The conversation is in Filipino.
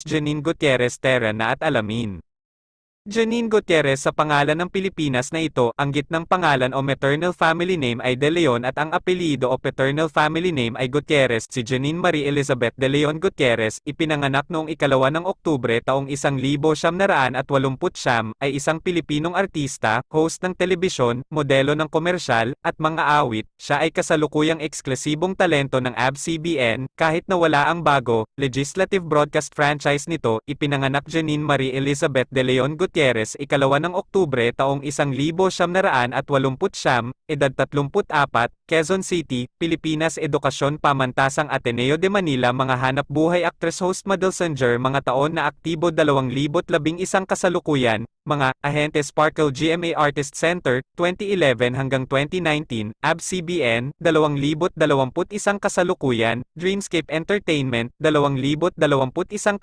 Janine Gutierrez Terra na at alamin. Janine Gutierrez sa pangalan ng Pilipinas na ito, ang gitnang pangalan o maternal family name ay De Leon at ang apelyido o paternal family name ay Gutierrez. Si Janine Marie Elizabeth De Leon Gutierrez, ipinanganak noong ikalawa ng Oktubre taong 1989 ay isang Pilipinong artista, host ng telebisyon, modelo ng komersyal, at mga awit. Siya ay kasalukuyang eksklusibong talento ng ABS-CBN, kahit na wala ang bago, legislative broadcast franchise nito, ipinanganak Janine Marie Elizabeth De Leon Gutierrez ikalawa ng Oktubre taong 1989, edad 34, Quezon City, Pilipinas Edukasyon Pamantasang Ateneo de Manila Mga hanap buhay actress host model singer Mga taon na aktibo 2011 kasalukuyan, mga ahente Sparkle GMA Artist Center, 2011 hanggang 2019, ABS-CBN, 2021 kasalukuyan, Dreamscape Entertainment, 2021 kasalukuyan,